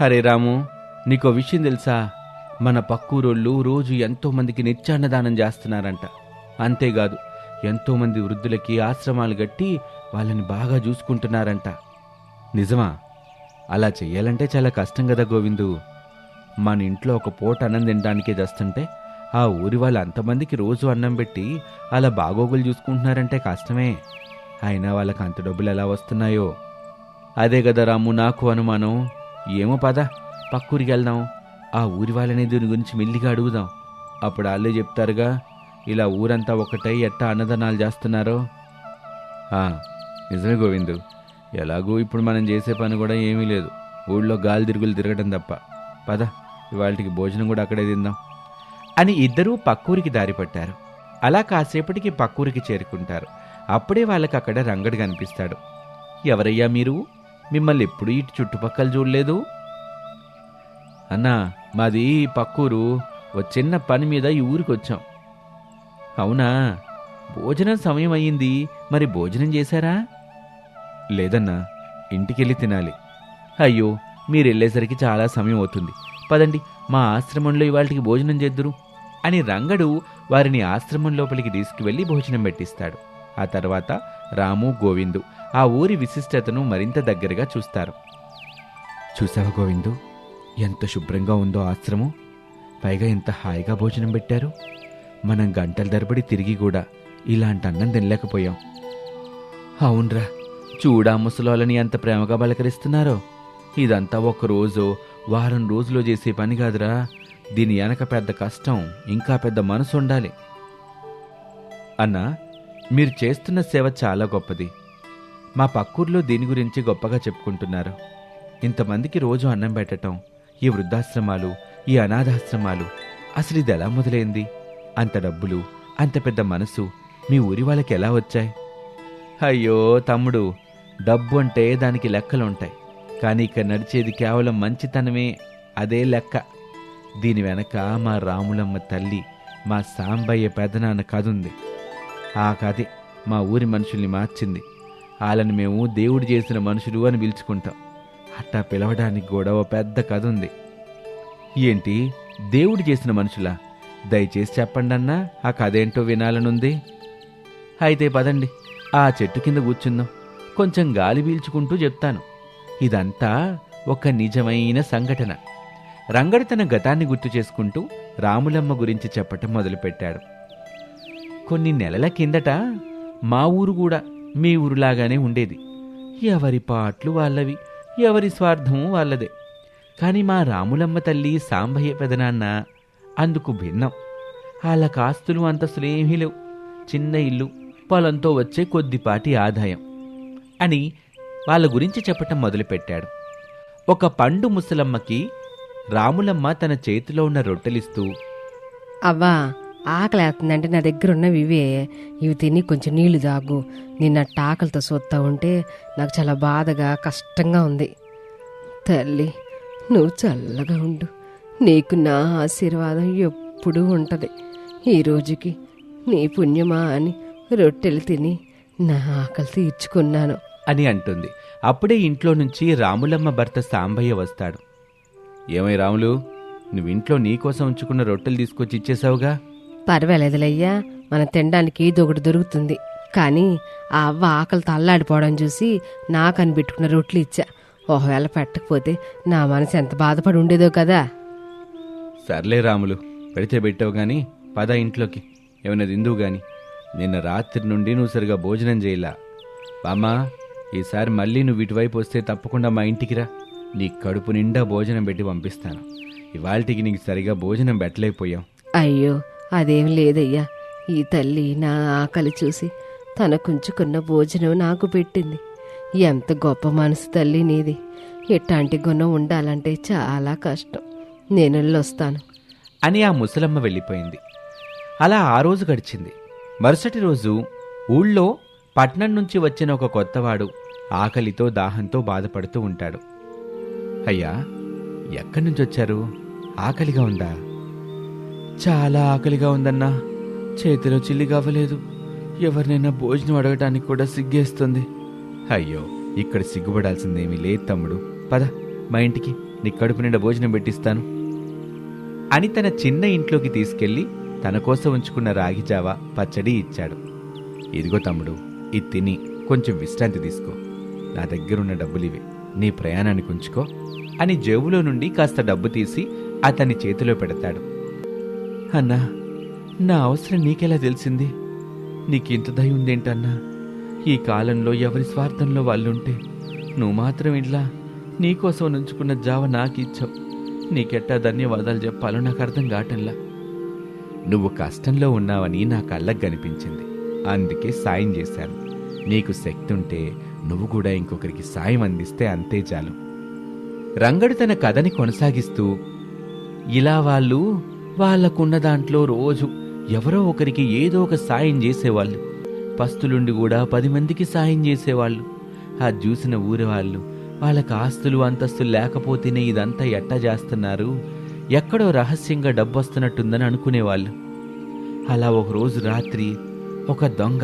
హరే రాము నీకో విషయం తెలుసా? మన పక్కూరోళ్ళు రోజు ఎంతో మందికి నిత్యాన్నదానం చేస్తున్నారంట. అంతేకాదు ఎంతో మంది వృద్ధులకి ఆశ్రమాలు కట్టి వాళ్ళని బాగా చూసుకుంటున్నారంట. నిజమా? అలా చెయ్యాలంటే చాలా కష్టం కదా గోవిందు. మన ఇంట్లో ఒక పూట అన్నం తినడానికే తెస్తుంటే ఆ ఊరి వాళ్ళు అంతమందికి రోజు అన్నం పెట్టి అలా బాగోగులు చూసుకుంటున్నారంటే కష్టమే. అయినా వాళ్ళకి అంత డబ్బులు ఎలా వస్తున్నాయో? అదే కదా రాము నాకు అనుమానం. ఏమో పద పక్కూరికి వెళ్దాం. ఆ ఊరి వాళ్ళని దీని గురించి మెల్లిగా అడుగుదాం. అప్పుడు వాళ్ళే చెప్తారుగా ఇలా ఊరంతా ఒకటై ఎట్టా అన్నదానాలు చేస్తున్నారో. నిజమే గోవిందు. ఎలాగూ ఇప్పుడు మనం చేసే పని కూడా ఏమీ లేదు. ఊళ్ళో గాలి తిరుగులు తిరగడం తప్ప. పద ఇవాళకి భోజనం కూడా అక్కడే తిందాం. అని ఇద్దరూ పక్కూరికి దారి పట్టారు. అలా కాసేపటికి పక్కూరికి చేరుకుంటారు. అప్పుడే వాళ్ళకి అక్కడ రంగడు కనిపిస్తాడు. ఎవరయ్యా మీరు? మిమ్మల్ని ఎప్పుడు ఇటు చుట్టుపక్కల చూడలేదు? అన్నా మాది పక్కూరు ఓ చిన్న పని మీద ఈ ఊరికి వచ్చాం అవునా? భోజనం సమయం అయ్యింది. మరి భోజనం చేశారా? లేదన్నా ఇంటికెళ్ళి తినాలి. అయ్యో మీరు వెళ్ళేసరికి చాలా సమయం అవుతుంది. పదండి మా ఆశ్రమంలో ఇవాళకి భోజనం చేద్దురు అని రంగడు వారిని ఆశ్రమం లోపలికి తీసుకువెళ్ళి భోజనం పెట్టిస్తాడు. ఆ తర్వాత రాము గోవిందు ఆ ఊరి విశిష్టతను మరింత దగ్గరగా చూస్తారు. చూసావా గోవిందు? ఎంత శుభ్రంగా ఉందో ఆశ్రమం. పైగా ఎంత హాయిగా భోజనం పెట్టారు. మనం గంటల తరబడి తిరిగి కూడా ఇలాంటి అన్నం తినలేకపోయాం. అవునరా చూడా ముసలోళ్ళని ఎంత ప్రేమగా బలకరిస్తున్నారో ఇదంతా ఒక రోజు వారం రోజులో చేసే పని కాదురా. దీని వెనక పెద్ద కష్టం ఇంకా పెద్ద మనసు ఉండాలి. అన్నా మీరు చేస్తున్న సేవ చాలా గొప్పది. మా పక్కూర్లో దీని గురించి గొప్పగా చెప్పుకుంటున్నారు. ఇంతమందికి రోజు అన్నం పెట్టటం ఈ వృద్ధాశ్రమాలు ఈ అనాథాశ్రమాలు అసలు ఇది ఎలా మొదలైంది? అంత డబ్బులు అంత పెద్ద మనసు మీ ఊరి వాళ్ళకి ఎలా వచ్చాయి? అయ్యో తమ్ముడు డబ్బు అంటే దానికి లెక్కలుంటాయి. కానీ ఇక్కడ నడిచేది కేవలం మంచితనమే అదే లెక్క. దీని వెనక మా రాములమ్మ తల్లి మా సాంబయ్య పెదనాన్న కథ ఆ కథే మా ఊరి మనుషుల్ని మార్చింది. వాళ్ళని మేము దేవుడు చేసిన మనుషులు అని పిలుచుకుంటాం. అట్టా పిలవడానికి కూడా ఓ పెద్ద కథ ఉంది. ఏంటి? దేవుడు చేసిన మనుషులా? దయచేసి చెప్పండి అన్నా ఆ కథ ఏంటో వినాలనుంది. అయితే పదండి ఆ చెట్టు కింద కూర్చుందాం. కొంచెం గాలి పీల్చుకుంటూ చెప్తాను. ఇదంతా ఒక నిజమైన సంఘటన. రంగడి తన గతాన్ని గుర్తు చేసుకుంటూ రాములమ్మ గురించి చెప్పటం మొదలుపెట్టాడు. కొన్ని నెలల కిందట మా ఊరు కూడా మీ ఊరులాగానే ఉండేది. ఎవరి పాట్లు వాళ్ళవి ఎవరి స్వార్థం వాళ్ళదే. కాని మా రాములమ్మ తల్లి సాంబయ్య పెదనాన్న అందుకు భిన్నం. వాళ్ళ కాస్తులు అంత లేవు. చిన్న ఇల్లు పొలంతో వచ్చే కొద్దిపాటి ఆదాయం అని వాళ్ళ గురించి చెప్పటం మొదలుపెట్టాడు. ఒక పండు ముసలమ్మకి రాములమ్మ తన చేతిలో ఉన్న రొట్టెలిస్తూ అవ్వా ఆకలేస్తుందంటే నా దగ్గర ఉన్నవి ఇవే ఇవి తిని కొంచెం నీళ్ళు తాగు. నిన్న ఆకలితో సొత్తా ఉంటే నాకు చాలా బాధగా కష్టంగా ఉంది. తల్లి నువ్వు చల్లగా ఉండు. నీకు నా ఆశీర్వాదం ఎప్పుడూ ఉంటుంది. ఈ రోజుకి నీ పుణ్యమా అని రొట్టెలు తిని నా ఆకలి తీర్చుకున్నాను. అని అంటుంది. అప్పుడే ఇంట్లో నుంచి రాములమ్మ భర్త సాంబయ్య వస్తాడు. ఏమై రాములు నువ్వు ఇంట్లో నీకోసం ఉంచుకున్న రొట్టెలు తీసుకొచ్చి ఇచ్చేసావుగా పర్వాలేదులయ్యా మనం తినడానికి ఏదో ఒకటి దొరుకుతుంది. కానీ ఆ అవ్వ ఆకలితో అల్లాడిపోవడం చూసి నాకు అని పెట్టుకున్న రొట్లు ఇచ్చా. ఒకవేళ పెట్టకపోతే నా మనసు ఎంత బాధపడి ఉండేదో కదా. సర్లే రాములు పెడితే పెట్టావు గాని పద ఇంట్లోకి. ఏమైనా తిందువు గాని. నిన్న రాత్రి నుండి నువ్వు సరిగా భోజనం చేయలా. బామ్మా ఈసారి మళ్ళీ నువ్వు ఇటువైపు వస్తే తప్పకుండా మా ఇంటికి రా. నీ కడుపు నిండా భోజనం పెట్టి పంపిస్తాను. ఇవాళకి నీకు సరిగా భోజనం పెట్టలేకపోయాం. అయ్యో అదేం లేదయ్యా. ఈ తల్లి నా ఆకలి చూసి తనకుంచుకున్న భోజనం నాకు పెట్టింది. ఎంత గొప్ప మనసు తల్లి నీది. ఎట్లాంటి గుణం ఉండాలంటే చాలా కష్టం. నేను వెళ్ళొస్తాను. అని ఆ ముసలమ్మ వెళ్ళిపోయింది. అలా ఆ రోజు గడిచింది. మరుసటి రోజు ఊళ్ళో పట్నం నుంచి వచ్చిన ఒక కొత్తవాడు ఆకలితో దాహంతో బాధపడుతూ ఉంటాడు. అయ్యా ఎక్కడి నుంచి వచ్చారు? ఆకలిగా ఉందా? చాలా ఆకలిగా ఉందన్నా. చేతిలో చిల్లి కావలేదు. ఎవరినైనా భోజనం అడగటానికి కూడా సిగ్గేస్తుంది. అయ్యో ఇక్కడ సిగ్గుపడాల్సిందేమీ లేదు తమ్ముడు. పద మా ఇంటికి నీ కడుపు నిండా భోజనం పెట్టిస్తాను. అని తన చిన్న ఇంట్లోకి తీసుకెళ్ళి తన కోసం ఉంచుకున్న రాగి జావ పచ్చడి ఇచ్చాడు. ఇదిగో తమ్ముడు ఇది తిని కొంచెం విశ్రాంతి తీసుకో. నా దగ్గరున్న డబ్బులివి నీ ప్రయాణానికి ఉంచుకో. అని జేబులో నుండి కాస్త డబ్బు తీసి అతని చేతిలో పెడతాడు. అన్నా నా అవసరం నీకెలా తెలిసింది? నీకింత దయ ఉందేంటన్నా ఈ కాలంలో ఎవరి స్వార్థంలో వాళ్ళుంటే? నువ్వు మాత్రం ఇట్లా నీకోసం నుంచుకున్న జావ నాకిచ్చావు. నీకెట్టా ధన్యవాదాలు చెప్పాలో నాకు అర్థం కావటంలా నువ్వు కష్టంలో ఉన్నావని నా కళ్ళకు కనిపించింది. అందుకే సాయం చేశాను. నీకు శక్తి ఉంటే నువ్వు కూడా ఇంకొకరికి సాయం అందిస్తే అంతే చాలు. రంగడు తన కథని కొనసాగిస్తూ ఇలా వాళ్ళు వాళ్ళకున్న దాంట్లో రోజు ఎవరో ఒకరికి ఏదో ఒక సాయం చేసేవాళ్ళు. పస్తులుండి కూడా పది మందికి సాయం చేసేవాళ్ళు. ఆ చూసిన ఊరి వాళ్ళు వాళ్ళకి ఆస్తులు అంతస్తులు లేకపోతేనే ఇదంతా ఎట్టా చేస్తున్నారు? ఎక్కడో రహస్యంగా డబ్బు వస్తున్నట్టుందని అనుకునేవాళ్ళు. అలా ఒకరోజు రాత్రి ఒక దొంగ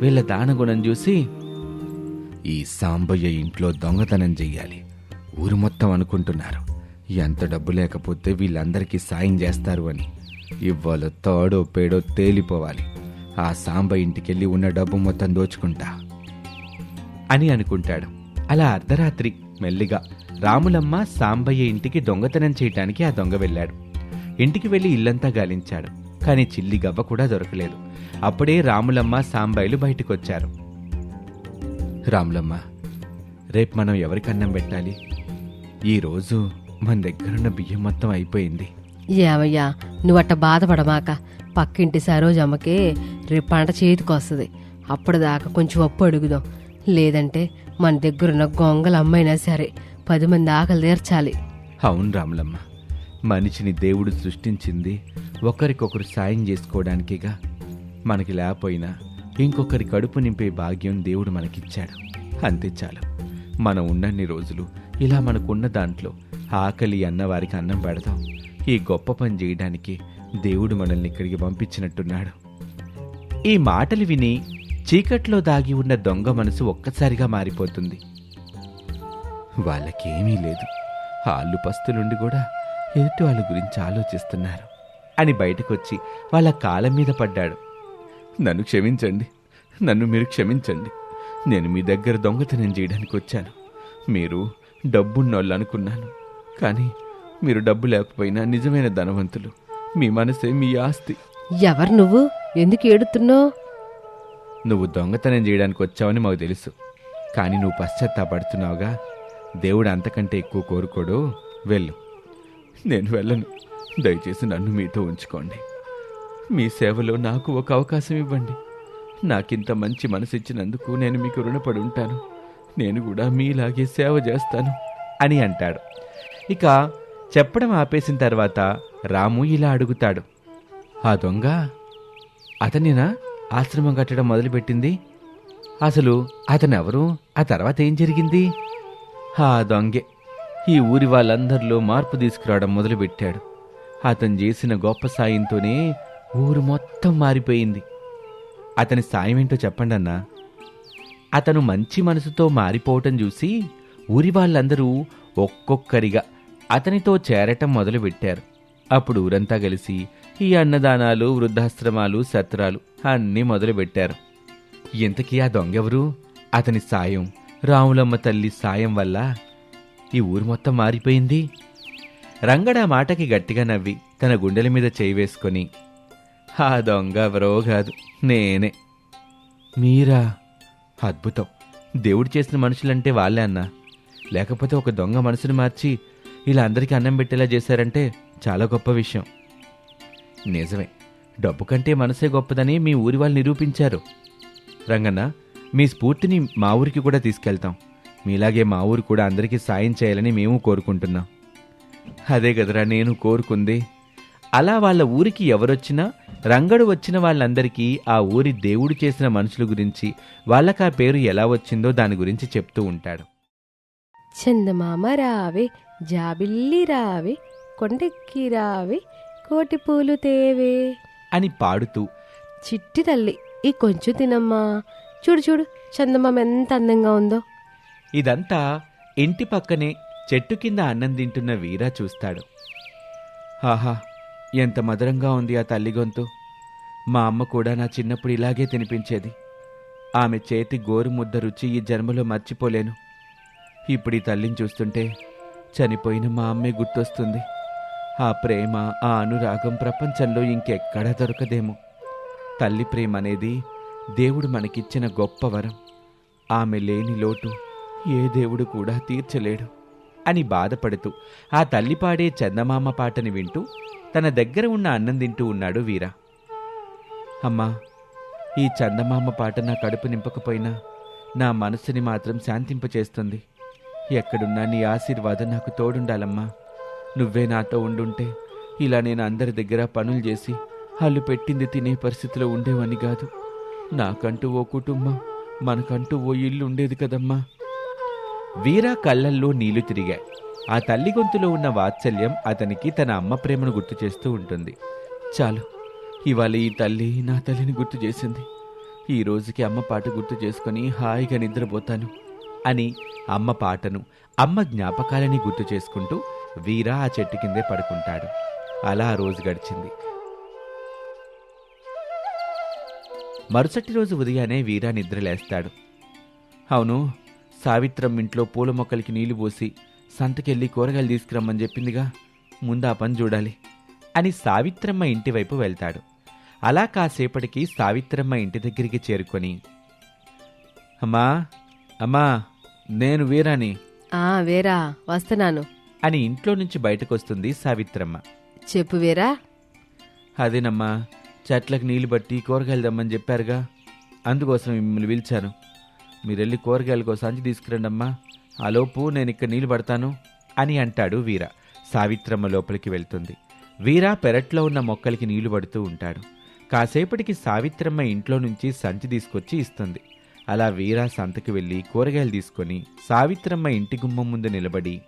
వీళ్ళ దానగుణం చూసి ఈ సాంబయ్య ఇంట్లో దొంగతనం చెయ్యాలి. ఊరు మొత్తం అనుకుంటున్నారు. ఎంత డబ్బు లేకపోతే వీళ్ళందరికీ సాయం చేస్తారు అని. ఇవాళ తాడో పేడో తేలిపోవాలి. ఆ సాంబ ఇంటికెళ్ళి ఉన్న డబ్బు మొత్తం దోచుకుంటా. అని అనుకుంటాడు. అలా అర్ధరాత్రి మెల్లిగా రాములమ్మ సాంబయ్య ఇంటికి దొంగతనం చేయటానికి ఆ దొంగ వెళ్ళాడు. ఇంటికి వెళ్ళి ఇల్లంతా గాలించాడు. కానీ చిల్లి గవ్వ కూడా దొరకలేదు. అప్పుడే రాములమ్మ సాంబయ్యలు బయటకొచ్చారు. రాములమ్మ రేపు మనం ఎవరికి అన్నం పెట్టాలి ఈరోజు మన దగ్గరున్న బియ్యం మొత్తం అయిపోయింది. ఏమయ్యా నువ్వట్ట బాధపడమాక. పక్కింటి సరోజమ్మకే రేపు పంట చేతికొస్తుంది అప్పటిదాకా కొంచెం అప్పు అడుగుదాం. లేదంటే మన దగ్గరున్న గొంగల అమ్మైనా సరే పది మంది ఆకలి తీర్చాలి. అవును రాములమ్మ. మనిషిని దేవుడు సృష్టించింది ఒకరికొకరు సాయం చేసుకోవడానికిగా. మనకి లేకపోయినా ఇంకొకరి కడుపు నింపే భాగ్యం దేవుడు మనకిచ్చాడు. అంతే చాలు. మనం ఉన్నన్ని రోజులు ఇలా మనకున్న దాంట్లో ఆకలి అన్నవారికి అన్నం పెడదాం. ఈ గొప్ప పని చేయడానికి దేవుడు మనల్ని ఇక్కడికి పంపించినట్టున్నాడు. ఈ మాటలు విని చీకట్లో దాగి ఉన్న దొంగ మనసు ఒక్కసారిగా మారిపోతుంది. వాళ్ళకేమీ లేదు. ఆళ్ళు పస్తులుండి కూడా ఎదుటి వాళ్ళ గురించి ఆలోచిస్తున్నారు. అని బయటకొచ్చి వాళ్ళ కాలం మీద పడ్డాడు. నన్ను క్షమించండి. నన్ను మీరు క్షమించండి. నేను మీ దగ్గర దొంగతనం చేయడానికి వచ్చాను మీరు డబ్బున్నోళ్ళు అనుకున్నాను. కానీ మీరు డబ్బు లేకపోయినా నిజమైన ధనవంతులు. మీ మనసే మీ ఆస్తి. ఎవరు నువ్వు? ఎందుకు ఏడుతున్నావు? నువ్వు దొంగతనం చేయడానికి వచ్చావని మాకు తెలుసు. కానీ నువ్వు పశ్చాత్తాపడుతున్నావుగా. దేవుడు అంతకంటే ఎక్కువ కోరుకోడు. వెళ్ళు. నేను వెళ్ళను. దయచేసి నన్ను మీతో ఉంచుకోండి. మీ సేవలో నాకు ఒక అవకాశం ఇవ్వండి. నాకింత మంచి మనసు ఇచ్చినందుకు నేను మీకు రుణపడి ఉంటాను. నేను కూడా మీలాగే సేవ చేస్తాను. అని అంటాడు. ఇక చెప్పడం ఆపేసిన తర్వాత రాము ఇలా అడుగుతాడు. ఆ దొంగ అతనేనా ఆశ్రమం కట్టడం మొదలుపెట్టింది. అసలు అతనెవరు? ఆ తర్వాత ఏం జరిగింది? ఆ దొంగే ఈ ఊరి వాళ్ళందరిలో మార్పు తీసుకురావడం మొదలుపెట్టాడు. అతను చేసిన గొప్ప సాయంతోనే ఊరు మొత్తం మారిపోయింది. అతని సాయం ఏంటో చెప్పండి అన్నా అతను మంచి మనసుతో మారిపోవటం చూసి ఊరి వాళ్ళందరూ ఒక్కొక్కరిగా అతనితో చేరటం మొదలుపెట్టారు. అప్పుడు ఊరంతా కలిసి ఈ అన్నదానాలు వృద్ధాశ్రమాలు సత్రాలు అన్నీ మొదలుపెట్టారు. ఇంతకీ ఆ దొంగెవరు? అతని సాయం రాములమ్మ తల్లి సాయం వల్ల ఈ ఊరు మొత్తం మారిపోయింది. రంగడ మాటకి గట్టిగా నవ్వి తన గుండెల మీద చేయి వేసుకొని ఆ దొంగ ఎవరో కాదు నేనే. మీరా? అద్భుతం. దేవుడు చేసిన మనుషులంటే వాళ్ళే అన్నా. లేకపోతే ఒక దొంగ మనసుని మార్చి ఇలా అందరికీ అన్నం పెట్టేలా చేశారంటే చాలా గొప్ప విషయం. నిజమే. డబ్బు కంటే మనసే గొప్పదని మీ ఊరి వాళ్ళు నిరూపించారు. రంగన్న మీ స్ఫూర్తిని మా ఊరికి కూడా తీసుకెళ్తాం. మీలాగే మా ఊరు కూడా అందరికీ సాయం చేయాలని మేము కోరుకుంటున్నాం. అదే కదరా నేను కోరుకుంది. అలా వాళ్ళ ఊరికి ఎవరొచ్చినా రంగడు వచ్చిన వాళ్ళందరికీ ఆ ఊరి దేవుడు చేసిన మనుషుల గురించి వాళ్ళకా పేరు ఎలా వచ్చిందో దాని గురించి చెప్తూ ఉంటాడు. చందమామ రావే జాబిల్లి రావే కొండెక్కి రావే కోటి పూలు తేవే అని పాడుతూ చిట్టి తల్లి ఈ కొంచెం తినమ్మా. చూడు చూడు చందమామ ఎంత అందంగా ఉందో. ఇదంతా ఇంటి పక్కనే చెట్టు కింద అన్నం తింటున్న వీరా చూస్తాడు. ఆహా ఎంత మధురంగా ఉంది ఆ తల్లి గొంతు. మా అమ్మ కూడా నా చిన్నప్పుడు ఇలాగే తినిపించేది. ఆమె చేతి గోరు ముద్ద రుచి ఈ జన్మలో మర్చిపోలేను. ఇప్పుడు ఈ తల్లిని చూస్తుంటే చనిపోయిన మా అమ్మే గుర్తొస్తుంది. ఆ ప్రేమ ఆ అనురాగం ప్రపంచంలో ఇంకెక్కడా దొరకదేమో. తల్లి ప్రేమ అనేది దేవుడు మనకిచ్చిన గొప్ప వరం. ఆమె లేని లోటు ఏ దేవుడు కూడా తీర్చలేడు అని బాధపడుతూ ఆ తల్లి పాడే చందమామ పాటని వింటూ తన దగ్గర ఉన్న అన్నం తింటూ ఉన్నాడు వీర. అమ్మా ఈ చందమామ పాట నా కడుపు నింపకపోయినా నా మనసుని మాత్రం శాంతింపచేస్తుంది. ఎక్కడున్నా నీ ఆశీర్వాదం నాకు తోడుండాలమ్మా. నువ్వే నాతో ఉండుంటే ఇలా నేను అందరి దగ్గర పనులు చేసి వాళ్ళు పెట్టింది తినే పరిస్థితిలో ఉండేవని కాదు. నాకంటూ ఓ కుటుంబం మనకంటూ ఓ ఇల్లు ఉండేది కదమ్మా. వీరా కళ్ళల్లో నీళ్ళు తిరిగాయి. ఆ తల్లి గొంతులో ఉన్న వాత్సల్యం అతనికి తన అమ్మ ప్రేమను గుర్తు చేస్తూ ఉంటుంది. చాలు ఇవాళ ఈ తల్లి నా తల్లిని గుర్తు చేసింది. ఈ రోజుకి అమ్మ పాట గుర్తు చేసుకొని హాయిగా నిద్రపోతాను. అని అమ్మ పాటను అమ్మ జ్ఞాపకాలని గుర్తు చేసుకుంటూ వీరా ఆ చెట్టు కిందే పడుకుంటాడు. అలా ఆ రోజు గడిచింది. మరుసటి రోజు ఉదయాన్నే వీరా నిద్రలేస్తాడు అవును సావిత్రం ఇంట్లో పూల మొక్కలకి నీళ్ళు పోసి సంతకెళ్ళి కూరగాయలు తీసుకురమ్మని చెప్పిందిగా. ముందు ఆ పని చూడాలి అని సావిత్రమ్మ ఇంటి వైపు వెళ్తాడు. అలా కాసేపటికి సావిత్రమ్మ ఇంటి దగ్గరికి చేరుకొని అమ్మా అమ్మా నేను వీరాని? ఆ వేరా వస్తున్నాను. అని ఇంట్లో నుంచి బయటకొస్తుంది సావిత్రమ్మ. చెప్పు వేరా. అదేనమ్మా చెట్లకు నీళ్ళు బట్టి కూరగాయలు దమ్మని చెప్పారుగా. అందుకోసం మిమ్మల్ని పిలిచాను. మీరెళ్ళి కూరగాయల కోసం సంచి తీసుకురండి అమ్మా ఆలోపు నేను ఇక్కడ నీళ్ళు పడతాను అని అంటాడు వీర. సావిత్రమ్మ లోపలికి వెళ్తుంది. వీర పెరట్లో ఉన్న మొక్కలకి నీళ్ళు పడుతూ ఉంటాడు. కాసేపటికి సావిత్రమ్మ ఇంట్లో నుంచి సంచి తీసుకొచ్చి ఇస్తుంది. అలా వీర సంతకి వెళ్ళి కూరగాయలు తీసుకొని సావిత్రమ్మ ఇంటి గుమ్మం ముందు నిలబడి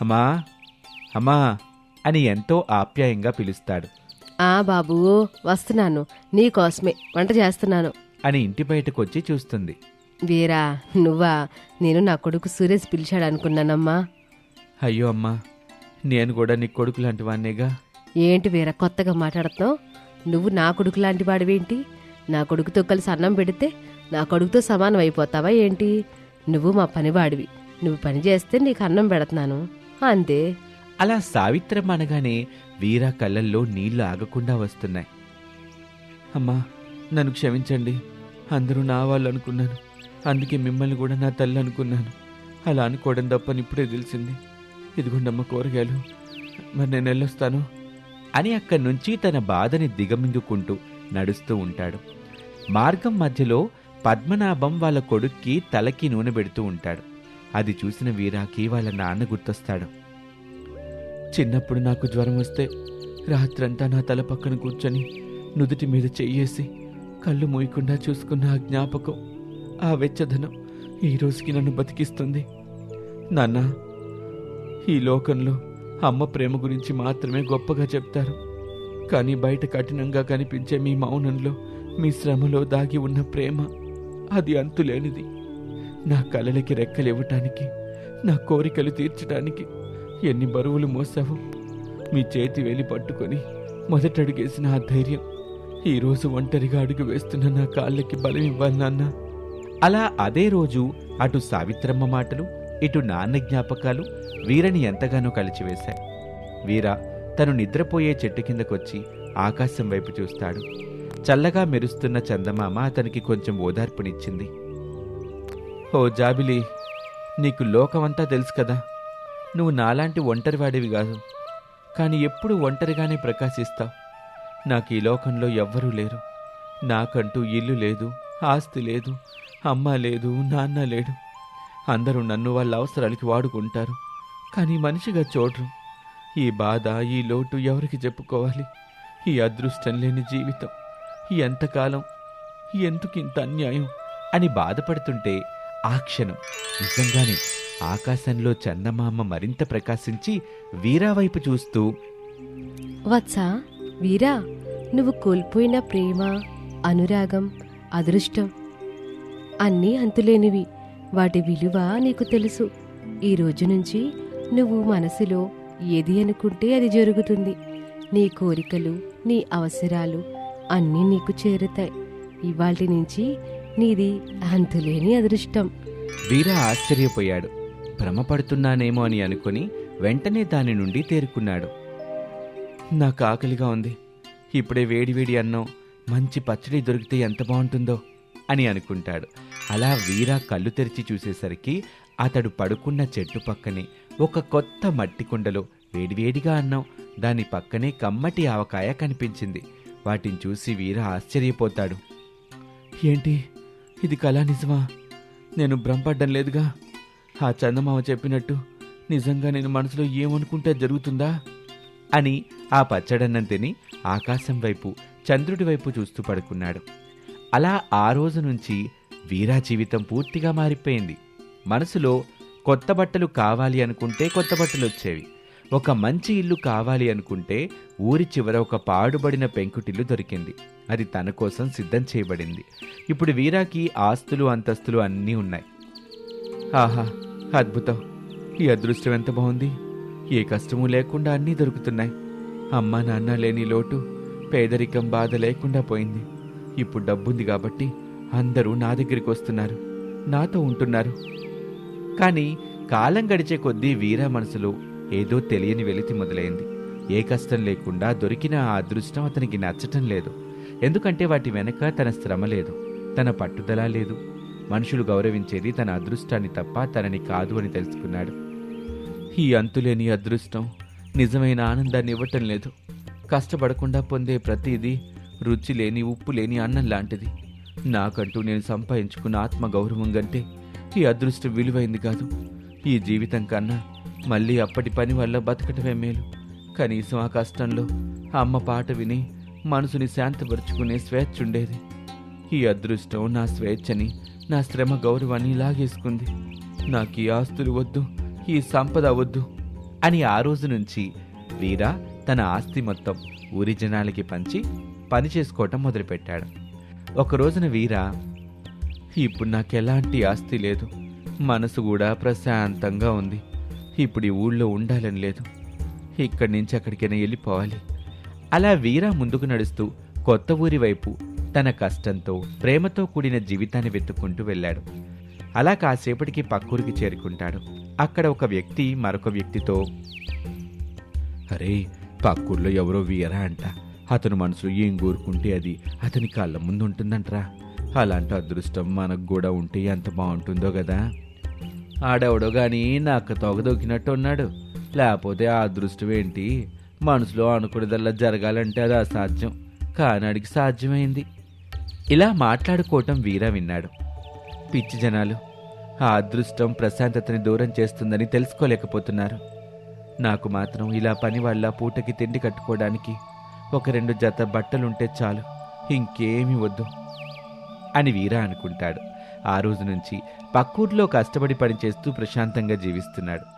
అమ్మా అమ్మా అని ఎంతో ఆప్యాయంగా పిలుస్తాడు. ఆ బాబు వస్తున్నాను. నీకోసమే వంట చేస్తున్నాను. అని ఇంటి బయటకు వచ్చి చూస్తుంది. వీరా నువ్వా? నేను నా కొడుకు సురేష్ పిలిచాడు అనుకున్నానమ్మా అయ్యో అమ్మా నేను కూడా నీ కొడుకు లాంటి వాన్నేగా ఏంటి వీరా కొత్తగా మాట్లాడుతున్నావు? నువ్వు నా కొడుకు లాంటి వాడివేంటి? నా కొడుకుతో కలిసి అన్నం పెడితే నా కొడుకుతో సమానం అయిపోతావా ఏంటి? నువ్వు మా పనివాడివి. నువ్వు పని చేస్తే నీకు అన్నం పెడుతున్నాను అంతే. అలా సావిత్రమ్మ అనగానే వీరా కళ్ళల్లో నీళ్ళు ఆగకుండా వస్తున్నాయి. అమ్మా నన్ను క్షమించండి. అందరూ నా వాళ్ళు అనుకున్నాను అందుకే మిమ్మల్ని కూడా నా తల్లి అనుకున్నాను. అలా అనుకోవడం తప్పని ఇప్పుడే తెలిసింది. ఇదిగోండమ్మ కూరగాయలు. మరి నేను వెళ్ళొస్తాను. అని అక్కడి నుంచి తన బాధని దిగమింగుకుంటూ నడుస్తూ ఉంటాడు. మార్గం మధ్యలో పద్మనాభం వాళ్ళ కొడుక్కి తలకి నూనె పెడుతూ ఉంటాడు. అది చూసిన వీరాకి వాళ్ళ నాన్న గుర్తొస్తాడు. చిన్నప్పుడు నాకు జ్వరం వస్తే రాత్రంతా నా తల పక్కన కూర్చొని నుదుటి మీద చెయ్యేసి కళ్ళు మూయకుండా చూసుకున్న ఆ జ్ఞాపకం ఆ వెచ్చదనం ఈ రోజుకి నన్ను బతికిస్తుంది. నాన్న ఈ లోకంలో అమ్మ ప్రేమ గురించి మాత్రమే గొప్పగా చెప్తారు. కానీ బయట కఠినంగా కనిపించే మీ మౌనంలో మీ శ్రమలో దాగి ఉన్న ప్రేమ అది అంతులేనిది నా కలలకి రెక్కలివ్వటానికి నా కోరికలు తీర్చడానికి ఎన్ని బరువులు మోసావు? మీ చేతి వేలి పట్టుకొని మొదటడుగేసిన ఆ ధైర్యం ఈరోజు ఒంటరిగా అడుగు వేస్తున్న నా కాళ్ళకి బలం ఇవ్వాలి నాన్న. అలా అదే రోజు అటు సావిత్రమ్మ మాటలు ఇటు నాన్న జ్ఞాపకాలు వీరని ఎంతగానో కలిచివేశాయి. వీర తను నిద్రపోయే చెట్టు కిందకొచ్చి ఆకాశం వైపు చూస్తాడు. చల్లగా మెరుస్తున్న చందమామ అతనికి కొంచెం ఓదార్పునిచ్చింది. ఓ జాబిలి నీకు లోకమంతా తెలుసు కదా. నువ్వు నాలాంటి ఒంటరివాడివి కాదు. కానీ ఎప్పుడు ఒంటరిగానే ప్రకాశిస్తావు. నాకు ఈ లోకంలో ఎవ్వరూ లేరు. నాకంటూ ఇల్లు లేదు ఆస్తి లేదు అమ్మ లేదు నాన్న లేడు. అందరూ నన్ను వాళ్ళ అవసరాలకి వాడుకుంటారు. కానీ మనిషిగా చూడరు ఈ బాధ ఈ లోటు ఎవరికి చెప్పుకోవాలి? ఈ అదృష్టం లేని జీవితం. ఎంతకాలం? ఎందుకు ఇంత అన్యాయం? అని బాధపడుతుంటే ఆ క్షణం నిజంగానే ఆకాశంలో చందమామ మరింత ప్రకాశించి వీరా వైపు చూస్తూ వత్సా వీరా నువ్వు కోల్పోయిన ప్రేమ అనురాగం అదృష్టం అన్నీ అంతులేనివి వాటి విలువ నీకు తెలుసు. ఈ రోజు నుంచి నువ్వు మనసులో ఏది అనుకుంటే అది జరుగుతుంది. నీ కోరికలు నీ అవసరాలు అన్నీ నీకు చేరుతాయి. ఇవాటి నుంచి నీది అంతులేని అదృష్టం. వీర ఆశ్చర్యపోయాడు. భ్రమపడుతున్నానేమో అని అనుకుని వెంటనే దాని నుండి తేరుకున్నాడు. నాకు ఆకలిగా ఉంది. ఇప్పుడే వేడివేడి అన్నం మంచి పచ్చడి దొరికితే ఎంత బాగుంటుందో అని అనుకుంటాడు. అలా వీర కళ్ళు తెరిచి చూసేసరికి అతడు పడుకున్న చెట్టు పక్కనే ఒక కొత్త మట్టి కుండలో వేడివేడిగా అన్నం దాని పక్కనే కమ్మటి ఆవకాయ కనిపించింది. వాటిని చూసి వీర ఆశ్చర్యపోతాడు. ఏంటి? ఇది కళా నిజమా? నేను భ్రమపడ్డం లేదుగా? ఆ చందమామ చెప్పినట్టు నిజంగా నేను మనసులో ఏమనుకుంటే జరుగుతుందా? అని ఆ పచ్చడన్నం తిని ఆకాశం వైపు చంద్రుడి వైపు చూస్తూ పడుకున్నాడు. అలా ఆ రోజు నుంచి వీరా జీవితం పూర్తిగా మారిపోయింది. మనసులో కొత్త బట్టలు కావాలి అనుకుంటే కొత్త బట్టలు వచ్చేవి ఒక మంచి ఇల్లు కావాలి అనుకుంటే ఊరి చివర ఒక పాడుబడిన పెంకుటిల్లు దొరికింది. అది తన కోసం సిద్ధం చేయబడింది. ఇప్పుడు వీరాకి ఆస్తులు అంతస్తులు అన్నీ ఉన్నాయి. ఆహా అద్భుతం. ఈ అదృష్టం ఎంత బాగుంది. ఏ కష్టము లేకుండా అన్నీ దొరుకుతున్నాయి. అమ్మ నాన్న లేని లోటు పేదరికం బాధ లేకుండా పోయింది. ఇప్పుడు డబ్బుంది కాబట్టి అందరూ నా దగ్గరికి వస్తున్నారు. నాతో ఉంటున్నారు. కానీ కాలం గడిచే కొద్దీ వీర మనసులో ఏదో తెలియని వెలితి మొదలైంది. ఏ కష్టం లేకుండా దొరికిన ఆ అదృష్టం అతనికి నచ్చటం లేదు. ఎందుకంటే వాటి వెనక తన శ్రమ లేదు తన పట్టుదల లేదు. మనుషులు గౌరవించేది తన అదృష్టాన్ని తప్ప తనని కాదు అని తెలుసుకున్నాడు. ఈ అంతులేని అదృష్టం నిజమైన ఆనందాన్ని ఇవ్వటం లేదు. కష్టపడకుండా పొందే ప్రతిదీ రుచి లేని ఉప్పు లేని అన్నం లాంటిది. నాకంటూ నేను సంపాదించుకున్న ఆత్మగౌరవం కంటే ఈ అదృష్టం విలువైంది కాదు. ఈ జీవితం కన్నా మళ్ళీ అప్పటి పని వల్ల బతకటమే మేలు. కనీసం ఆ కష్టంలో అమ్మ పాట విని మనసుని శాంతపరుచుకునే స్వేచ్ఛ ఉండేది ఈ అదృష్టం నా స్వేచ్ఛని నా శ్రమ గౌరవాన్ని లాగేసుకుంది. నాకు ఈ ఆస్తులు వద్దు ఈ సంపద వద్దు అని ఆ రోజు నుంచి వీరా తన ఆస్తి మొత్తం ఊరి జనాలకి పంచి పని చేసుకోవటం మొదలుపెట్టాడు. ఒక రోజున వీరా ఇప్పుడు నాకు ఎలాంటి ఆస్తి లేదు. మనసు కూడా ప్రశాంతంగా ఉంది. ఇప్పుడు ఈ ఊళ్ళో ఉండాలని లేదు. ఇక్కడి నుంచి అక్కడికైనా వెళ్ళిపోవాలి. అలా వీరా ముందుకు నడుస్తూ కొత్త ఊరి వైపు తన కష్టంతో ప్రేమతో కూడిన జీవితాన్ని వెతుక్కుంటూ వెళ్ళాడు. అలా కాసేపటికి పక్కూరికి చేరుకుంటాడు. అక్కడ ఒక వ్యక్తి మరొక వ్యక్తితో అరే పక్కూర్లో ఎవరో వీరా అంట. అతను మనసులో ఏం కోరుకుంటే అది అతని కళ్ళ ముందు ఉంటుందంట్రా అలాంటి అదృష్టం మనకు కూడా ఉంటే ఎంత బాగుంటుందో కదా ఆడెవడో గాని నాకు తొగదొక్కినట్టు ఉన్నాడు. లేకపోతే ఆ అదృష్టం ఏంటి? మనసులో అనుకునేదల్లా జరగాలంటే అది అసాధ్యం. కానాడికి సాధ్యమైంది. ఇలా మాట్లాడుకోవటం వీరా విన్నాడు. పిచ్చి జనాలు ఆ అదృష్టం ప్రశాంతతని దూరం చేస్తుందని తెలుసుకోలేకపోతున్నారు. నాకు మాత్రం ఇలా పని వాళ్ళ పూటకి తిండి కట్టుకోవడానికి ఒక రెండు జత బట్టలుంటే చాలు. ఇంకేమీ వద్దు అని వీరా అనుకుంటాడు. ఆ రోజు నుంచి పక్కూర్లో కష్టపడి పనిచేస్తూ ప్రశాంతంగా జీవిస్తున్నాడు.